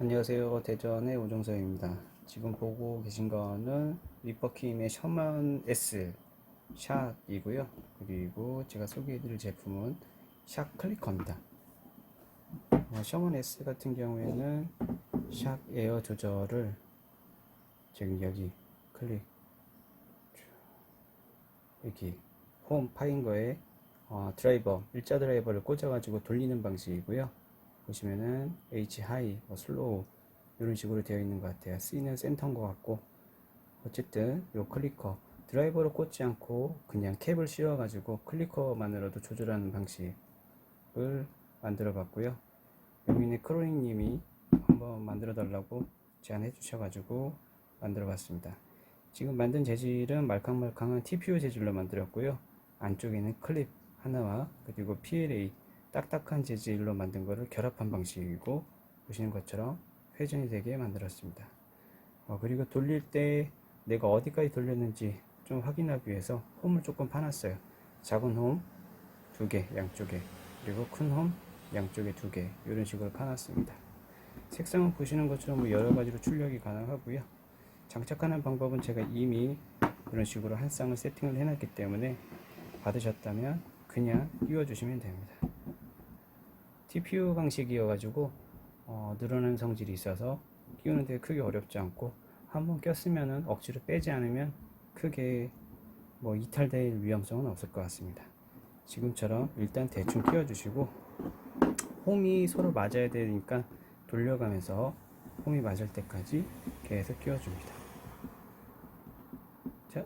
안녕하세요. 대전의 오종서입니다. 지금 보고 계신 거는 리퍼킴의 셔먼 S 샷이고요. 그리고 제가 소개해드릴 제품은 샷 클리커입니다. 어, 셔먼 S 같은 경우에는 샷 에어 조절을 지금 여기 클릭 여기 홈 파인 거에 어, 드라이버 일자 드라이버를 꽂아가지고 돌리는 방식이고요. 보시면은 H 하이, 뭐 슬로우 이런 식으로 되어 있는 것 같아요. C는 센터인 것 같고 어쨌든 요 클리커 드라이버를 꽂지 않고 그냥 캡을 씌워가지고 클리커만으로도 조절하는 방식을 만들어 봤고요. 여민의 크로잉님이 한번 만들어 달라고 제안해 주셔가지고 만들어 봤습니다. 지금 만든 재질은 말캉말캉한 TPU 재질로 만들었고요. 안쪽에는 클립 하나와 그리고 PLA 딱딱한 재질로 만든 거를 결합한 방식이고 보시는 것처럼 회전이 되게 만들었습니다. 어, 그리고 돌릴 때 내가 어디까지 돌렸는지 좀 확인하기 위해서 홈을 조금 파놨어요. 작은 홈 두 개 양쪽에 그리고 큰 홈 양쪽에 두 개 이런 식으로 파놨습니다. 색상은 보시는 것처럼 뭐 여러 가지로 출력이 가능하고요. 장착하는 방법은 제가 이미 이런 식으로 한 쌍을 세팅을 해놨기 때문에 받으셨다면 그냥 끼워주시면 됩니다. TPU 방식이어가지고 어, 늘어난 성질이 있어서 끼우는데 크게 어렵지 않고 한번 꼈으면은 억지로 빼지 않으면 크게 뭐 이탈될 위험성은 없을 것 같습니다. 지금처럼 일단 대충 끼워주시고 홈이 서로 맞아야 되니까 돌려가면서 홈이 맞을 때까지 계속 끼워줍니다. 자,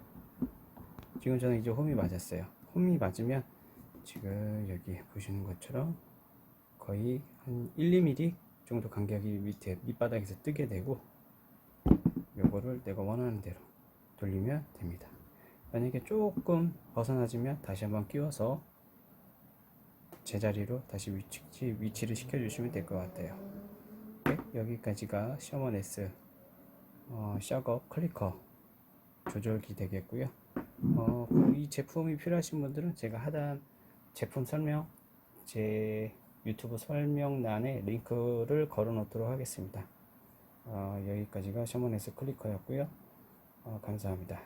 지금 저는 이제 홈이 맞았어요. 홈이 맞으면 지금 여기 보시는 것처럼 거의 한 1, 2mm 정도 간격이 밑에 밑바닥에서 뜨게 되고 요거를 내가 원하는 대로 돌리면 됩니다. 만약에 조금 벗어나지면 다시 한번 끼워서 제자리로 다시 위치, 위치를 시켜주시면 될 것 같아요. 네, 여기까지가 S 어, 샤거 클리커 조절기 되겠고요. 어, 그이 제품이 필요하신 분들은 제가 하단 제품 설명 제 유튜브 설명란에 링크를 걸어 놓도록 하겠습니다. 어, 여기까지가 셔먼 S 클리커였고요. 어, 감사합니다.